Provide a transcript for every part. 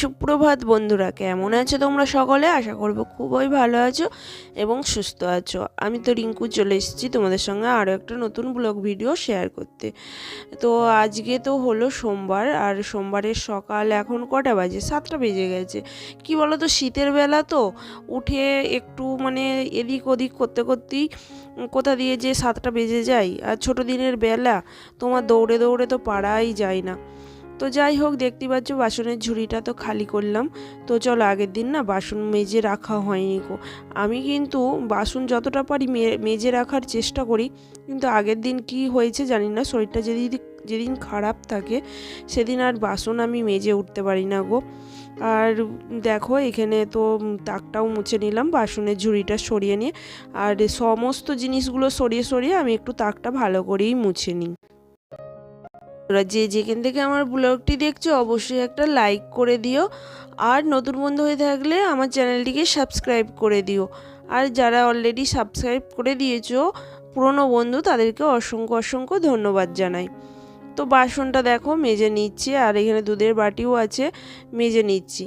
সুপ্রভাত বন্ধুরা, কেমন আছো তোমরা সকলে? আশা করব খুবই ভালো আছো এবং সুস্থ আছো। আমি তো রিঙ্কু, চলে এসেছি তোমাদের সঙ্গে আরও একটা নতুন ব্লগ ভিডিও শেয়ার করতে। তো আজকে তো হলো সোমবার, আর সোমবারের সকাল এখন কটা বাজে? সাতটা বেজে গেছে। কি বলো তো শীতের বেলা তো উঠে একটু মানে এদিক ওদিক করতে করতেই কোথা দিয়ে যে সাতটা বেজে যায়, আর ছোটো দিনের বেলা তোমার দৌড়ে দৌড়ে তো পারাই যায় না। তো যাই হোক, দেখতে পাচ্ছ বাসনের ঝুড়িটা তো খালি করলাম। তো চলো আগের দিন না বাসন মেজে রাখা হয়নি গো। আমি কিন্তু বাসন যতটা পারি মেজে রাখার চেষ্টা করি, কিন্তু আগের দিন কি হয়েছে জানি না। শরীরটা যেদিন যেদিন খারাপ থাকে, সেদিন আর বাসন আমি মেজে উঠতে পারি না গো। আর দেখো, এখানে তো তাকটাও মুছে নিলাম, বাসনের ঝুড়িটা সরিয়ে নিয়ে। আর সমস্ত জিনিসগুলো সরিয়ে সরিয়ে আমি একটু তাকটা ভালো করেই মুছে নিই। তোরা যে যেখান থেকে আমার ব্লগটি দেখছ, অবশ্যই একটা লাইক করে দিও। আর নতুন বন্ধু হয়ে থাকলে আমার চ্যানেলটিকে সাবস্ক্রাইব করে দিও। আর যারা অলরেডি সাবস্ক্রাইব করে দিয়েছ, পুরনো বন্ধু, তাদেরকে অসংখ্য অসংখ্য ধন্যবাদ জানাই। তো বাসনটা দেখো, মেজে নিচ্ছি, আর এখানে দুধের বাটিও আছে, মেজে নিচ্ছি।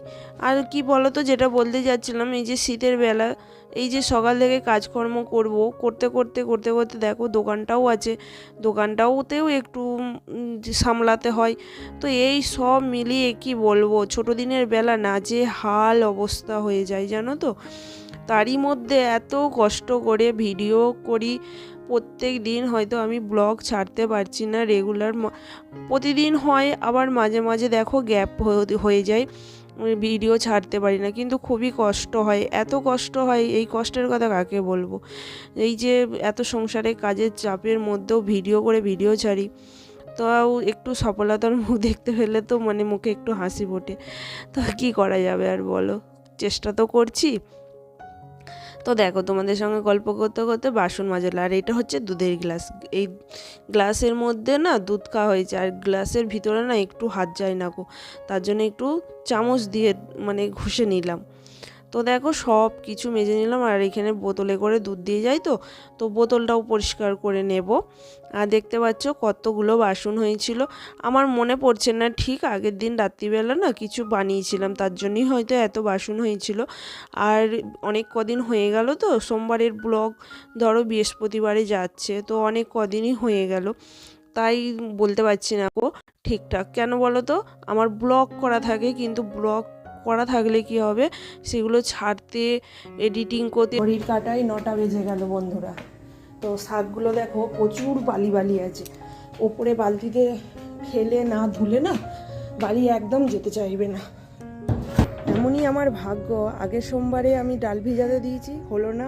আর কি বলো তো যেটা বলতে যাচ্ছিলাম, এই যে শীতের বেলা এই যে সকাল থেকে কাজকর্ম করব, করতে করতে করতে করতে দেখো দোকানটাও আছে। দোকানটাওতেও একটু সামলাতে হয়। তো এই সব মিলিয়ে কি বলব ছোটো দিনের বেলা না যে হাল অবস্থা হয়ে যায়, জানো তো? তারই মধ্যে এত কষ্ট করে ভিডিও করি, প্রত্যেক দিন হয়তো আমি ব্লগ ছাড়তে পারছি না রেগুলার প্রতিদিন হয়, আবার মাঝে মাঝে দেখো গ্যাপ হয়ে যায়। ভিডিও ছাড়তে পারি না। কিন্তু খুবই কষ্ট হয়। এত কষ্ট হয়, এই কষ্টের কথা কাকে বলব? এই যে এত সংসারে কাজের চাপের মধ্যেও ভিডিও করে ভিডিও ছাড়ি তো একটু সফলতার মুখ দেখতে পেলে তো মানে মুখে একটু হাসি ফোটে। তো কি করা যাবে আর বলো? চেষ্টা তো করছি। তো দেখো, তোমাদের সঙ্গে গল্প করতে করতে বাসন মাজলা আর এটা হচ্ছে দুধের গ্লাস। এই গ্লাসের মধ্যে না দুধ খাওয়া হয়েছে। আর গ্লাসের ভিতরে না একটু হাত যায় না গো। তার জন্য একটু চামচ দিয়ে মানে ঘষে নিলাম। তো দেখো সব কিছু মেজে নিলাম আর এখানে বোতলে করে দুধ দিয়ে যায় তো। তো বোতলটাও পরিষ্কার করে নেব। আর দেখতে পাচ্ছ কতগুলো বাসন হয়েছিল। আমার মনে পড়ছে না ঠিক আগের দিন রাত্রিবেলা না কিছু বানিয়েছিলাম, তার জন্যই হয়তো এত বাসন হয়েছিল। আর অনেক কদিন হয়ে গেল তো, সোমবারের ব্লগ ধরো বৃহস্পতিবারে যাচ্ছে, তো অনেক কদিনই হয়ে গেল। তাই বলতে পারছি না গো ঠিকঠাক। কেন বলো তো? আমার ব্লগ করা থাকে কিন্তু ব্লগ করা থাকলে কি হবে? সেগুলো ছাড়তে এডিটিং করতে। ঘড়ির কাটাই নটা বেজে গেল বন্ধুরা। তো শাকগুলো দেখো প্রচুর বালি বালি আছে। ওপরে বালতিতে ফেলে না ধুলে না বালি একদম যেতে চাইবে না। এমনই আমার ভাগ্য। আগের সোমবারে আমি ডাল ভিজাতে দিয়েছি, হলো না।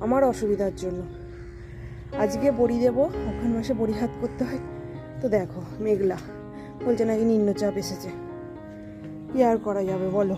আমার অসুবিধার জন্য। আজকে বড়ি দেবো অক্ষণ মাসে বড়ি হাত করতে হয়। তো দেখো, মেঘলা। বলছে নাকি নিম্নচাপ এসেছে। আর করা যাবে বলো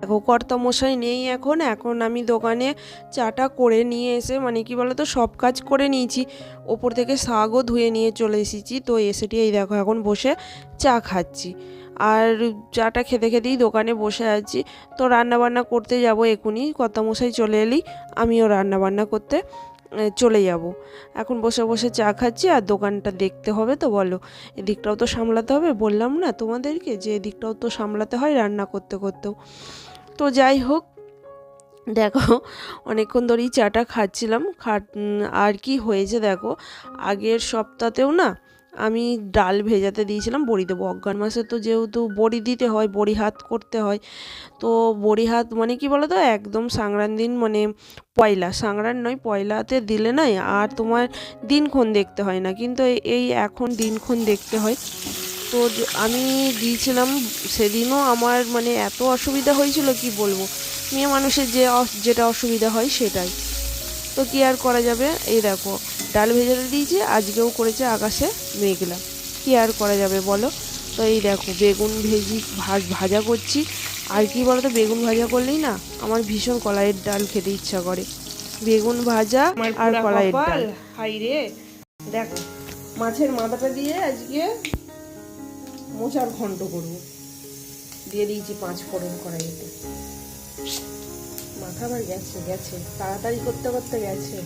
দেখো কর্তা মশাই নেই এখন। এখন আমি দোকানে চাটা করে নিয়ে এসে মানে কি বলতো, সব কাজ করে নিয়েছি। ওপর থেকে শাকও ধুয়ে নিয়ে চলে এসেছি। তো এসেটি এই দেখো, এখন বসে চা খাচ্ছি। আর চাটা খেতে খেতেই দোকানে বসে আছি। তো রান্না বান্না করতে যাব এখনই কর্তা মশাই চলে এলি, আমিও রান্নাবান্না করতে চলে যাব। এখন বসে বসে চা খাচ্ছি, আর দোকানটা দেখতে হবে তো বলো। এদিকটাও তো সামলাতে হবে, বললাম না তোমাদেরকে যে এদিকটাও তো সামলাতে হয় রান্না করতে করতেও। তো যাই হোক, দেখো, অনেকক্ষণ ধরেই চাটা খাচ্ছিলাম খা আর কি হয়েছে দেখো, আগের সপ্তাহতেও না আমি ডাল ভেজাতে দিয়েছিলাম, বড়ি দেবো। অজ্ঞান মাসে তো যেহেতু বড়ি দিতে হয়, বড়ি হাত করতে হয়, তো বড়ি হাত মানে কি বলো তো একদম সাংরান দিন মানে পয়লা। সাংরান নয়, পয়লাতে দিলে নয় আর তোমার দিনক্ষণ দেখতে হয় না। কিন্তু এই- এখন দিনক্ষণ দেখতে হয়। তো আমি দিয়েছিলাম সেদিনও আমার মানে এত অসুবিধা হয়েছিল কি বলব? মেয়ে মানুষের যে যেটা অসুবিধা হয় সেটাই। তো কি আর করা যাবে? এই দেখো ডাল ভেজাতে দিয়েছি আজকেও করেছে আকাশে মেঘলা। কি আর করা যাবে বলো? তো এই দেখো বেগুন ভেজি ভাজ ভাজা করছি। আর কি বলো তো বেগুন ভাজা করলেই না আমার ভীষণ কলাইয়ের ডাল খেতে ইচ্ছা করে। বেগুন ভাজা আর কলাইয়ের ডাল। হাই রে দেখো মাছের মাথাটা দিয়ে আজকে মোচার ঘন্ট করব। দিয়ে দিয়েছি পাঁচ ফোড়ন কড়াইতে। মাথা আবার গেছে গেছে। তাড়াতাড়ি করতে করতে গেছে।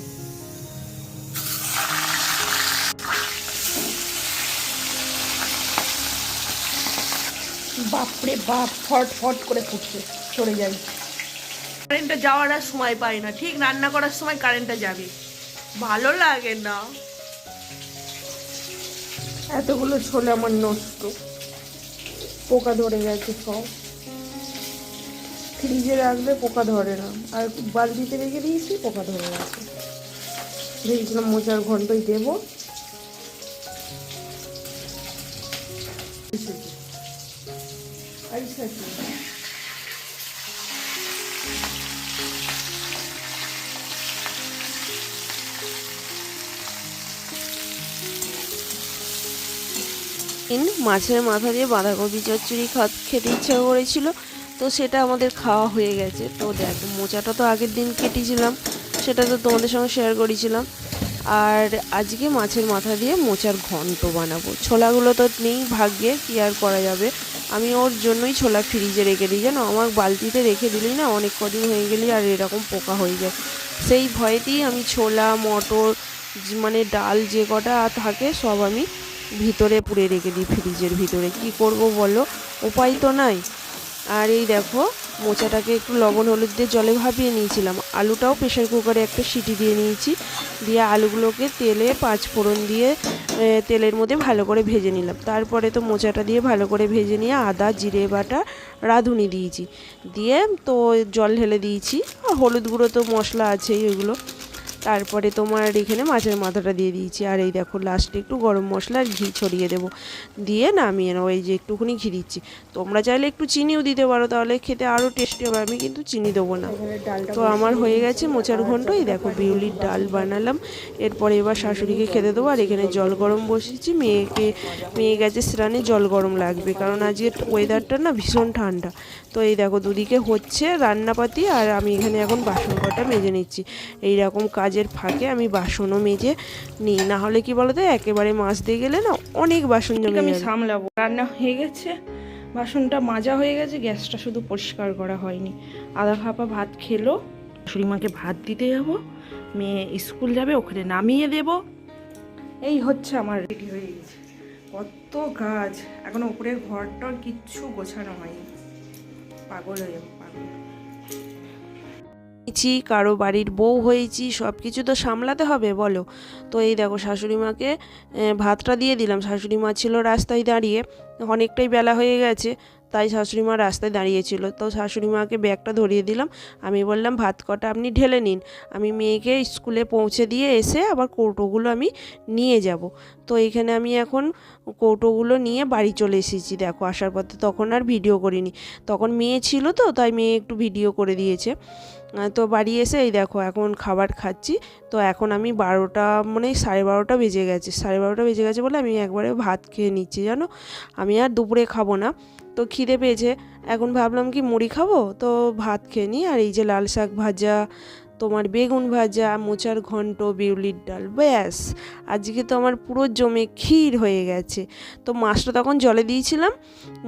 বাপরে বাপ ফট ফট করে ফুটছে সরে যাই। কারেন্টটা যাওয়ার আর সময় পাই না ঠিক? রান্না করার সময় কারেন্টটা যাবে। ভালো লাগে না। এতগুলো ছোলে আমার নষ্ট। পোকা ধরে গেছে সব। ফ্রিজে রাখলে পোকা ধরে না। আর বালতিতে রেখে দিয়েছি, পোকা ধরে গেছে। ভেবেছিলাম মোচার ঘন্টই দেবো। আচ্ছা ইন মাছের মাথা দিয়ে বাঁধাকপি চচ্চড়ি খেতে ইচ্ছা করেছিল, তো সেটা আমাদের খাওয়া হয়ে গেছে। তো দেখ, মোচাটা তো আগের দিন কেটেছিলাম, সেটা তো তোমাদের সঙ্গে শেয়ার করেছিলাম। আর আজকে মাছের মাথা দিয়ে মোচার ঘন্ট বানাবো। ছোলাগুলো তো নেই, ভাগ্যে কি আর করা যাবে? আমি ওর জন্যই ছোলা ফ্রিজে রেখে দিই, জানো? আমার বালতিতে রেখে দিলেই না অনেক কদিন হয়ে গেলেই আর এরকম পোকা হয়ে যায়। সেই ভয়েতেই আমি ছোলা, মটর মানে ডাল যে কটা থাকে সব আমি ভিতরে পুড়ে রেখে দিই, ফ্রিজের ভিতরে। কি করব বলো? উপায় তো নাই। আর এই দেখো, মোচাটাকে একটু লবণ হলুদ দিয়ে জলে ভাপিয়ে নিয়েছিলাম। আলুটাও প্রেশার কুকারে একটা সিটি দিয়ে নিয়েছি। দিয়ে আলুগুলোকে তেলে পাঁচ ফোড়ন দিয়ে তেলের মধ্যে ভালো করে ভেজে নিলাম। তারপরে তো মোচাটা দিয়ে ভালো করে ভেজে নিয়ে আদা, জিরে বাটা, রাঁধুনি দিয়েছি। দিয়ে তো জল ঢেলে দিয়েছি। হলুদ গুঁড়ো তো মশলা আছেই ওইগুলো। তারপরে তোমার এখানে মাছের মাথাটা দিয়ে দিয়েছি। আর এই দেখো লাস্টে একটু গরম মশলা আর ঘি ছড়িয়ে দেবো। দিয়ে নামিয়ে নেব এই যে একটুখানি ঘি দিচ্ছি। তোমরা চাইলে একটু চিনিও দিতে পারো তাহলে খেতে আরও টেস্টি হবে। আমি কিন্তু চিনি দেবো না। তো আমার হয়ে গেছে মোচার ঘন্ট। এই দেখো বিউলির ডাল বানালাম। এরপরে এবার শাশুড়িকে খেতে দেবো। আর এখানে জল গরম বসিয়েছি। মেয়েকে মেয়ে গেছে স্নানে জল গরম লাগবে। কারণ আজকে ওয়েদারটা না ভীষণ ঠান্ডা। তো এই দেখো দুদিকে হচ্ছে রান্নাপাতি। আর আমি এখানে এখন বাসন কটা মেজে নিচ্ছি। এই রকম কাজের ফাঁকে আমি বাসনও মেজে নিই। না হলে কি বলতো একেবারে মাছ দিয়ে গেলে না অনেক বাসন জমে আমি সামলাবো। রান্না হয়ে গেছে বাসনটা মাজা হয়ে গেছে গ্যাসটা শুধু পরিষ্কার করা হয়নি। আধা খাপা ভাত খেলো শাশুড়িমাকে ভাত দিতে যাব মেয়ে স্কুল যাবে ওখানে নামিয়ে দেব। এই হচ্ছে আমার রেডি হয়ে গেছে। কত কাজ এখনও উপরের ঘরটা কিচ্ছু গোছানো হয়নি। পাগল হয়ে যাব পাগল। হয়েছি, কারও বাড়ির বউ হয়েছি সব কিছু তো সামলাতে হবে, বলো। তো এই দেখো শাশুড়ি মাকে ভাতটা দিয়ে দিলাম। শাশুড়ি মা ছিল রাস্তায় দাঁড়িয়ে, অনেকটাই বেলা হয়ে গেছে, তাই শাশুড়ি মা রাস্তায় দাঁড়িয়েছিল। তো শাশুড়ি মাকে ব্যাগটা ধরিয়ে দিলাম। আমি বললাম, ভাত কটা আপনি ঢেলে নিন। আমি মেয়েকে স্কুলে পৌঁছে দিয়ে এসে আবার কৌটোগুলো আমি নিয়ে যাব। তো এইখানে আমি এখন কৌটোগুলো নিয়ে বাড়ি চলে এসেছি, দেখো, আসার পথে তখন আর ভিডিও করিনি। তখন মেয়ে ছিল তো, তাই মেয়ে একটু ভিডিও করে দিয়েছে। তো বাড়ি এসে এই দেখো, এখন খাবার খাচ্ছি। তো এখন আমি বারোটা মানে সাড়ে বারোটা বেজে গেছে। সাড়ে বারোটা বেজে গেছে বলে আমি একবারে ভাত খেয়ে নিচ্ছি, জানো? আমি আর দুপুরে খাব না। তো খিদে পেয়েছে। এখন ভাবলাম কি, মুড়ি খাব? তো ভাত খেয়ে নিই। আর এই যে লাল শাক ভাজা তোমার বেগুন ভাজা, মোচার ঘন্ট, বিউলির ডাল, ব্যাস। আজকে তো আমার পুরো জমে ক্ষীর হয়ে গেছে। তো মাছটা তখন জলে দিয়েছিলাম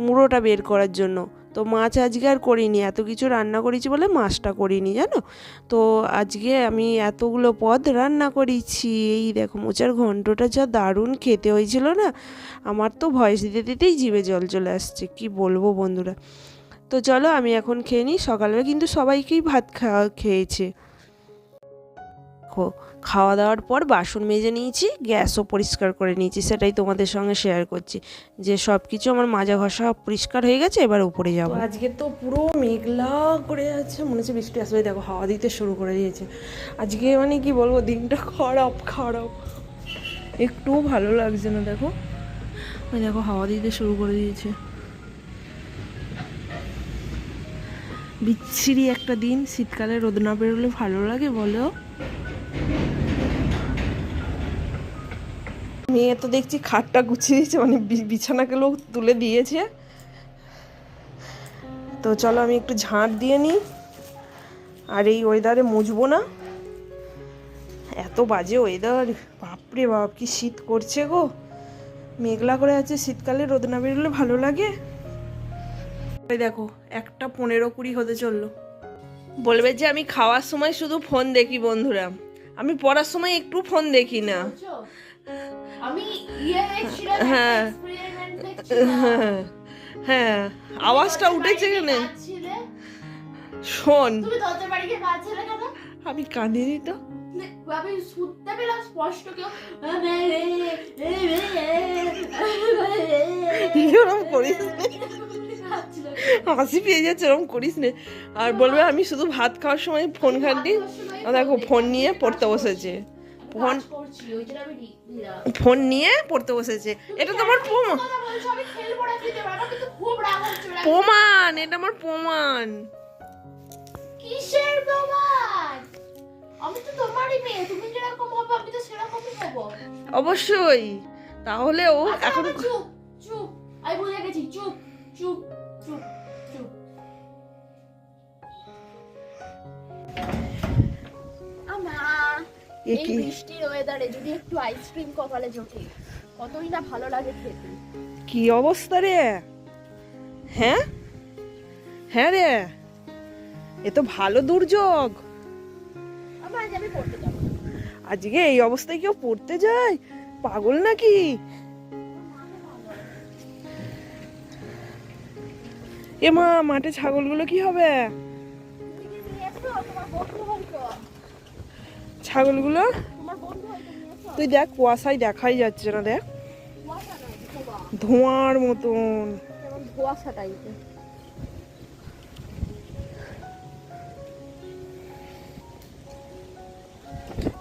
মুড়োটা বের করার জন্য। তো মাছ আজকে আর করিনি, এত কিছু রান্না করেছি বলে মাছটা করিনি, জানো? তো আজকে আমি এতগুলো পদ রান্না করেছি। এই দেখো, মোচার ঘন্টটা যা দারুণ খেতে হয়েছিল না? আমার তো ভয়েস দিতে দিতেই জিভে জল চলে আসছে, কি বলব বন্ধুরা? তো চলো আমি এখন খেয়ে নিই, সকালবেলা কিন্তু সবাইকেই ভাত খাওয়া খেয়েছে। খো- খাওয়া দাওয়ার পর বাসন মেজে নিয়েছি, গ্যাসও পরিষ্কার করে নিয়েছি, সেটাই তোমাদের সঙ্গে শেয়ার করছি। যে সব কিছু আমার মাজা ঘষা পরিষ্কার হয়ে গেছে, এবার উপরে যাব। আজকে তো পুরো মেঘলা করে আছে, মনে হচ্ছে বৃষ্টি আসবে, দেখো হাওয়া দিতে শুরু করে দিয়েছে। আজকে মানে কি বলব, দিনটা খারাপ খারাপ। একটু ভালো লাগছে না, দেখো। দেখো, হাওয়া দিতে শুরু করে দিয়েছে। বিচ্ছিরি একটা দিন, শীতকালে রোদ না বেরোলে ভালো লাগে, বলো? মেয়ে তো দেখছি খাটটা গুছিয়ে দিয়েছে মানে বিছানাগুলো তুলে দিয়েছে। তো চলো আমি একটু ঝাঁট দিয়ে নিই, আর এই ওয়েদারে মুছবো না। এত বাজে ওয়েদার বাপরে বাপ, কি শীত করছে গো। মেঘলা করে আছে, শীতকালে রোদ না বেরোলে ভালো লাগে। এই দেখো, একটা পনেরো কুড়ি হতে চলল। বলবে যে আমি খাওয়ার সময় শুধু ফোন দেখি বন্ধুরা। আমি পড়ার সময় একটু ফোন দেখি না। ইয়ে হ্যাঁ। হ্যাঁ আওয়াজটা উঠেছে কেন? শোন। আমি কাঁদিনি তো। আমি শুনতে পেলাম স্পষ্ট কেউ। এরকম করিস হাসি পেয়ে যাচ্ছে এরকম করিস না। আর বলবে আমি শুধু ভাত খাওয়ার সময় ফোন ঘাঁটি। দেখো ফোন নিয়ে পড়তে বসেছে। ফোন ফোন নিয়ে পড়তে বসেছে। এটা তো আমার প্রমাণ প্রমাণ এটা আমার প্রমাণ। কিসের প্রমাণ? আমি তো তোমারই মেয়ে তুমি যেরকম হবে আমি তো সেরকমই হব। অবশ্যই। তাহলে ও আচ্ছা, এখন চুপ চুপ। আমি বুঝে গেছি চুপ চুপ চুপ চুপ। এই বৃষ্টির ওয়েদারে যদি একটু আইসক্রিম কপালে জোটে কতই না ভালো লাগে খেতে। কি অবস্থা রে? হ্যাঁ? হ্যাঁ রে? এ তো ভালো দুর্যোগ। আজ আমি পড়তে যাব। আজকে এই অবস্থায় কেউ পড়তে যায়? পাগল নাকি? এ মা মাঠে ছাগলগুলো কি হবে? ছাগলগুলো। তুই দেখ কুয়াশায় দেখাই যাচ্ছে না দেখ। ধোঁয়ার মতন।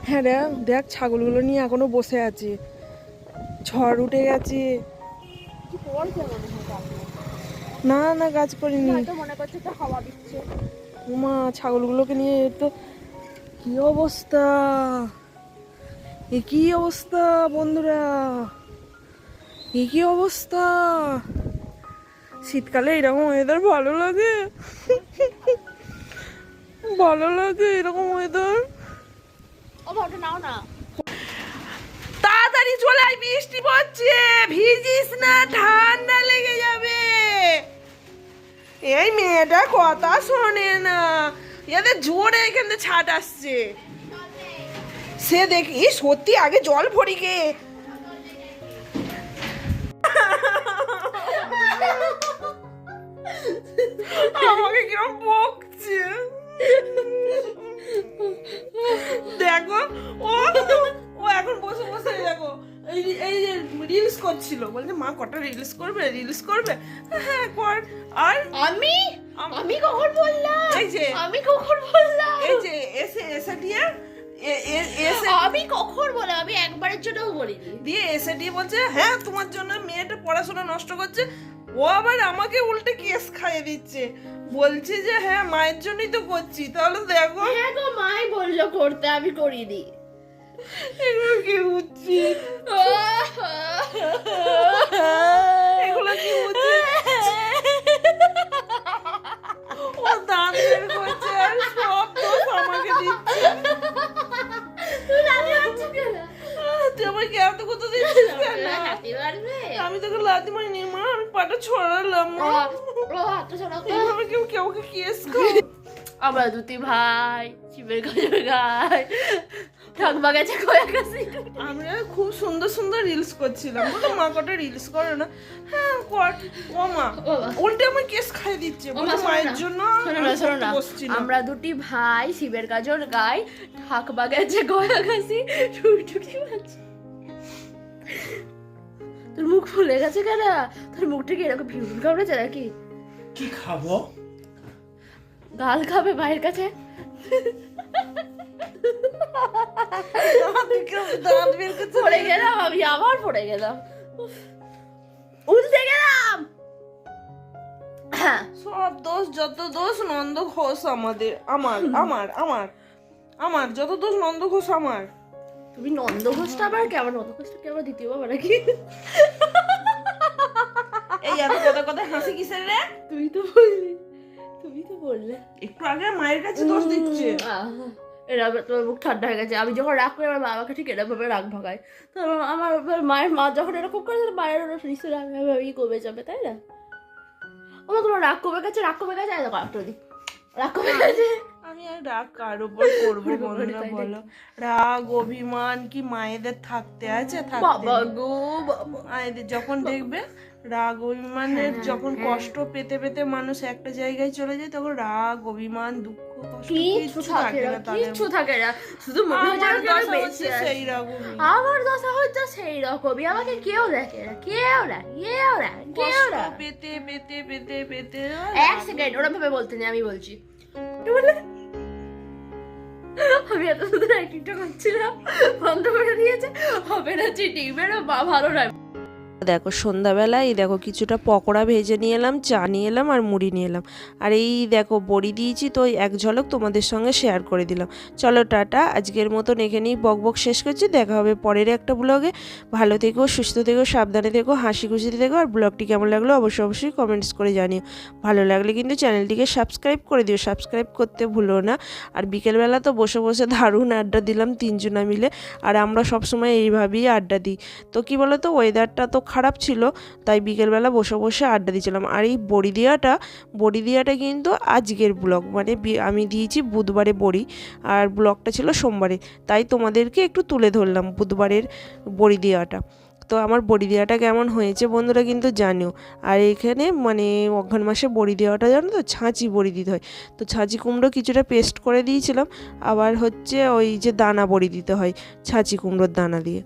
হ্যাঁ রে দেখ ছাগলগুলো নিয়ে এখনও বসে আছে। ঝড় উঠে গেছে। না না কাজ করিনি। মনে করছে তো হাওয়া দিচ্ছে। উমা ছাগলগুলোকে নিয়ে তো কি অবস্থা? এ কি অবস্থা বন্ধুরা? এ কি অবস্থা? শীতকালে এরকম ওয়েদার ভালো লাগে? ভালো লাগে এরকম ওয়েদার নাও না। তাড়াতাড়ি চলে আয় বৃষ্টি পড়ছে। ভিজিস না ঠান্ডা লেগে যাবে। এই মেয়েটা কথা শোনে না। এদের জোরে এখান থেকে ছাট আসছে। সে দেখি সত্যি আগে জল ভরি গে আমাকে কিরম বকছে। দেখো, ও ও এখন বসে বসে দেখো, এই যে রিলস করছিল। বলছে, মা, কটা রিলস করবে? রিলস করবে? হ্যাঁ কর। আর আমি? আম- কখন বললাম? এই যে। আমি কখন বললাম? এই যে এসে এসে দিয়ে আমি কখন বললাম আমি একবারের জন্যও বলিনি। দিয়ে এসে দিয়ে বলছে হ্যাঁ তোমার জন্য মেয়েটা পড়াশোনা নষ্ট করছে। ও আবার আমাকে উল্টে কেস খাইয়ে দিচ্ছে। বলছে যে হ্যাঁ মায়ের জন্যই তো করছি তাহলে দেখো। হ্যাঁ গো মাই বলল করতে আমি করিনি। এগুলো কি উঠছি এগুলো কি উঠছে বের করছে আর সব দোষ আমাকে দিচ্ছে। তুই কেন? তুই এত কথা দিচ্ছিস কেন? আমি তোকে লাথি মারিনি মা আমি পাটা ছড়ালাম। এইভাবে কেউ কাউকে কেস করে? আমরা দুটি ভাই শিবের গাছের গায়। ঠাকমা গেছে কয়েক কাছে আমরা খুব সুন্দর সুন্দর রিলস করছিলাম। বলো মা কটা রিলস করো না? হ্যাঁ কর। ও মা উল্টে আমার কেস খাই দিচ্ছে। মা, মায়ের জন্য আমরা দুটি ভাই শিবের কাজর গাই ঠাকমা গেছে গয়া কাশি টুকটুকি মাছ তোর মুখ ফুলে গেছে কেন? তোর মুখটা কি এরকম ভিউন কামড়েছে নাকি? কি খাব? গাল খাবে ভাইয়ের কাছে? দাঁত বের করতে পড়ে গেলাম আমি আবার পড়ে গেলাম। উল্টে গেলাম! সব দোষ যত দোষ নন্দ ঘোষ আমাদের আমার আমার আমার আমার যত দোষ নন্দ ঘোষ আমার। তুমি নন্দ ঘোষটা আবার কেমন নন্দ ঘোষটা কি? আবার দ্বিতীয় বাবা নাকি? এই এত কথা কথা হাসি কিসের রে? তুই তো বললি তুমি তো বললে। একটু আগে মায়ের কাছে দোষ দিচ্ছে। তোমার মুখ ঠান্ডা হয়ে গেছে। আমি যখন রাগ করি আমার মা আমাকে ঠিক এরকমভাবে রাগ ভাগায় তো আমার- মায়ের মা যখন এরকম করে তাহলে মায়ের ওরা নিশ্চয়ই রাগ ভাবে ই কমে যাবে তাই না? আমার তোমার রাগ কমে গেছে রাগ কমে গেছে? দেখো একটা দিক রাগ কমে গেছে। আমি আর রাগ কার উপর করব বন্ধুরা বলো রাগ অভিমান কি মায়েদের থাকতে আছে থাকতে বাবা গো বাবা। মায়েদের যখন দেখবে রাগ অভিমানের হ্যাঁ, যখন হ্যাঁ। কষ্ট পেতে পেতে মানুষ একটা জায়গায় চলে যায় তখন রাগ অভিমান দুঃখ থাকে না থাকে না শুধু মনে হয় আমার হচ্ছে সেই রকমই আমার দশা হচ্ছে সেই রকমই আমাকে কেউ দেখে না কেউ না কেউ না কেউ কষ্ট না। পেতে পেতে পেতে পেতে এক সেকেন্ড ভাবে বলতে নেই আমি বলছি? আমি এত সুন্দর অ্যাক্টিংটা করছিলাম বন্ধ করে দিয়েছে। হবে না চিটিং বেরো বা ভালো নয়। দেখো সন্ধ্যাবেলা এই দেখো কিছুটা পকোড়া ভেজে নিয়ে এলাম, চা নিয়ে এলাম আর মুড়ি নিয়ে এলাম। আর এই দেখো, বড়ি দিয়েছি তো এক ঝলক তোমাদের সঙ্গে শেয়ার করে দিলাম। চলো, টাটা। আজকের মতন এখানেই বক বক শেষ করছি। দেখা হবে পরের একটা ব্লগে ভালো থেকো, সুস্থ থেকো, সাবধানে থেকো, হাসি খুশিতে থেকো। আর ব্লগটি কেমন লাগল অবশ্যই অবশ্যই কমেন্টস করে জানিও। ভালো লাগলে কিন্তু চ্যানেলটিকে সাবস্ক্রাইব করে দিও। সাবস্ক্রাইব করতে ভুলো না। আর বিকেলবেলা তো বসে বসে দারুণ আড্ডা দিলাম তিনজনা মিলে। আর আমরা সবসময় এইভাবেই আড্ডা দিই। তো কি বলো তো ওয়েদারটা তো খারাপ ছিল, তাই বিকেলবেলা বসে বসে আড্ডা দিয়েছিলাম। আর এই বড়ি দেওয়াটা বড়ি দেওয়াটা কিন্তু আজকের ব্লগ। মানে আমি দিয়েছি বুধবারে বড়ি, আর ব্লগটা ছিল সোমবারে। তাই তোমাদেরকে একটু তুলে ধরলাম বুধবারের বড়ি দেওয়াটা তো আমার বড়ি দেওয়াটা কেমন হয়েছে বন্ধুরা কিন্তু জানিও। আর এখানে মানে অঘ্রাণ মাসে বড়ি দেওয়াটা জানো তো, ছাঁচি বড়ি দিতে হয়। তো ছাঁচি কুমড়ো কিছুটা পেস্ট করে দিয়েছিলাম। আবার হচ্ছে ওই যে দানা বড়ি দিতে হয়, ছাঁচি কুমড়োর দানা দিয়ে।